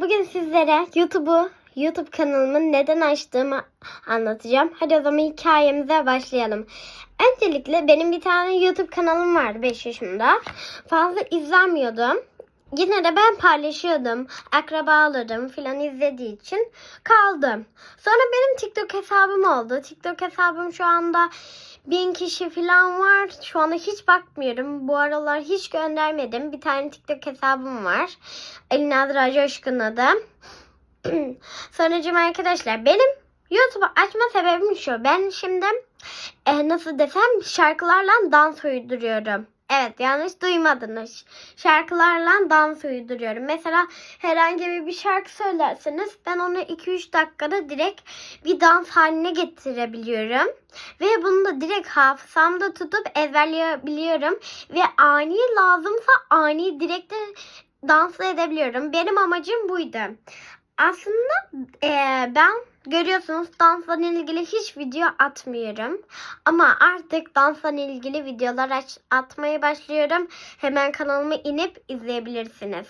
Bugün sizlere YouTube'u, YouTube kanalımı neden açtığımı anlatacağım. Hadi o zaman hikayemize başlayalım. Öncelikle benim bir tane YouTube kanalım vardı 5 yaşımda. Fazla izlenmiyordum. Yine de ben paylaşıyordum. Akrabalarım filan izlediği için kaldım. Sonra benim TikTok hesabım oldu. TikTok hesabım şu anda bin kişi falan var. Şu anda hiç bakmıyorum. Bu aralar hiç göndermedim. Bir tane TikTok hesabım var. Ali Nadir Coşkun adı. Sonracığım arkadaşlar benim YouTube'u açma sebebim şu. Ben şimdi e, nasıl desem şarkılarla dans uyduruyorum. Evet yanlış duymadınız. Şarkılarla dans uyduruyorum. Mesela herhangi bir, bir şarkı söylerseniz ben onu 2-3 dakikada direkt bir dans haline getirebiliyorum. Ve bunu da direkt hafızamda tutup ezberleyebiliyorum. Ve ani lazımsa ani direkt de dans edebiliyorum. Benim amacım buydu. Aslında eee, ben görüyorsunuz dansla ilgili hiç video atmıyorum. Ama artık dansla ilgili videolar atmaya başlıyorum. Hemen kanalıma inip izleyebilirsiniz.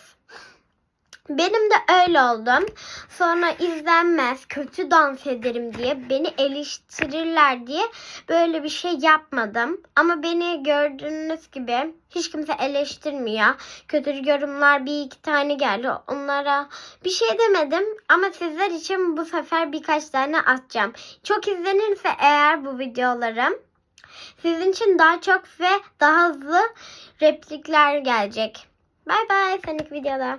Benim de öyle oldum. Sonra izlenmez, kötü dans ederim diye beni eleştirirler diye böyle bir şey yapmadım. Ama beni gördüğünüz gibi hiç kimse eleştirmiyor. Kötü yorumlar bir iki tane geldi. Onlara bir şey demedim ama sizler için bu sefer birkaç tane atacağım. Çok izlenirse eğer bu videolarım sizin için daha çok ve daha hızlı replikler gelecek. Bay bay sonraki videoda.